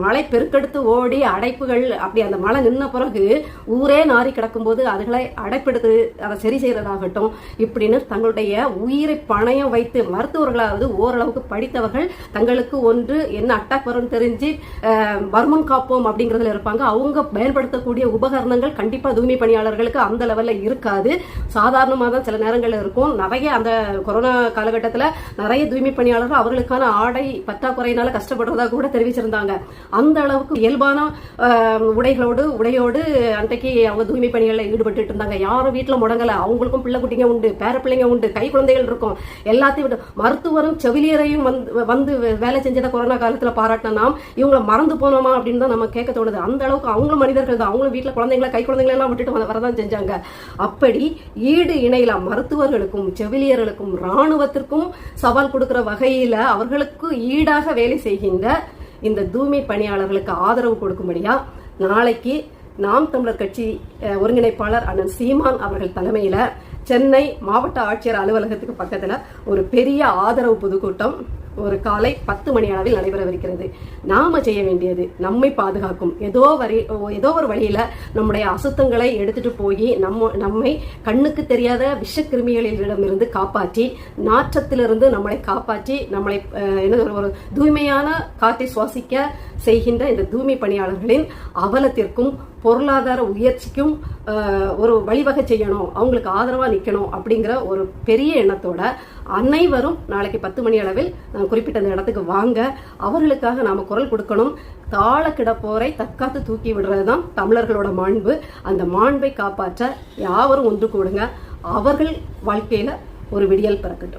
மழை பெருக்கெடுத்து ஓடி அடைப்புகள் அப்படி அந்த மழை நின்ன பிறகு ஊரே நாரி கிடக்கும்போது அதுகளை அடைப்பெடுத்து அதை சரி செய்யறதாகட்டும் இப்படின்னு தங்களுடைய உயிரை பணயம் வைத்து மருத்துவர்களாவது ஓரளவுக்கு படித்தவர்கள் தங்களுக்கு ஒன்று என்ன அட்டாக் வரும்னு தெரிஞ்சு வருமன் காப்போம் அப்படிங்கறதுல இருப்பாங்க. அவங்க பயன்படுத்தக்கூடிய உபகரணங்கள் கண்டிப்பா தூய்மை பணியாளர்களுக்கு அந்த லெவல்ல இருக்காது. சாதாரணமாக தான் சில நேரங்கள்ல இருக்கும். நிறைய அந்த கொரோனா காலகட்டத்தில் நிறைய தூய்மை பணியாளர்கள் அவர்களுக்கான ஆடை பற்றாக்குறையினால கஷ்டப்படுறதா கூட தெரிவிச்சிருந்தாங்க. அந்த அளவுக்கு இயல்பான உடைகளோடு உடையோடு அன்றைக்கு அவங்க தூய்மை பணிகளில் ஈடுபட்டு இருந்தாங்க. யாரும் வீட்டில் முடங்கலை. அவங்களுக்கும் பிள்ளை குட்டிங்க உண்டு பேர பிள்ளைங்க உண்டு கை குழந்தைகள் இருக்கும். எல்லாத்தையும் விட்டு மருத்துவரும் செவிலியரையும் வந்து வந்து வேலை செஞ்சதை கொரோனா காலத்தில் பாராட்டின நாம் இவங்களை மறந்து போனோமா அப்படின்னு தான் நம்ம கேட்க தோணுது. அந்த அளவுக்கு அவங்களும் மனிதர்கள் தான். அவங்களும் வீட்டில் குழந்தைங்களை கை குழந்தைங்களெல்லாம் விட்டுட்டு வர- வரதான் செஞ்சாங்க. அப்படி ஈடு இணையில மருத்துவர்களுக்கும் செவிலியர்களுக்கும் ராணுவத்திற்கும் சவால் கொடுக்கிற வகையில் அவர்களுக்கு ஈடாக வேலை செய்கின்ற இந்த தூய்மை பணியாளர்களுக்கு ஆதரவு கொடுக்கும்படியா நாளைக்கு நாம் தமிழர் கட்சி ஒருங்கிணைப்பாளர் அண்ணன் சீமான் அவர்கள் தலைமையில சென்னை மாவட்ட ஆட்சியர் அலுவலகத்துக்கு பக்கத்துல ஒரு பெரிய ஆதரவு பொதுக்கூட்டம் ஒரு காலை பத்து மணி அளவில் நடைபெறவிருக்கிறது. நாம செய்ய வேண்டியது நம்மை பாதுகாக்கும். ஏதோ வரி ஏதோ ஒரு வழியில நம்முடைய அசுத்தங்களை எடுத்துட்டு போய் நம்ம நம்மை கண்ணுக்கு தெரியாத விஷக்கிருமிகளிடமிருந்து காப்பாற்றி நாற்றத்திலிருந்து நம்மளை காப்பாற்றி நம்மளை என்ன ஒரு தூய்மையான காற்றை சுவாசிக்க செய்கின்ற இந்த தூய்மை பணியாளர்களின் அவலத்திற்கும் பொருளாதார உயர்ச்சிக்கும் ஒரு வழிவகை செய்யணும் அவங்களுக்கு ஆதரவாக நிற்கணும் அப்படிங்கிற ஒரு பெரிய எண்ணத்தோட அனைவரும் நாளைக்கு பத்து மணி அளவில் நான் குறிப்பிட்ட அந்த இடத்துக்கு வாங்க. அவர்களுக்காக நாம் குரல் கொடுக்கணும். தாழ கிடப்போரை தற்காத்து தூக்கி விடுறதுதான் தமிழர்களோட மாண்பு. அந்த மாண்பை காப்பாற்ற யாவரும் ஒன்று கூடுங்க. அவர்கள் வாழ்க்கையில் ஒரு விடியல் பிறக்கட்டும்.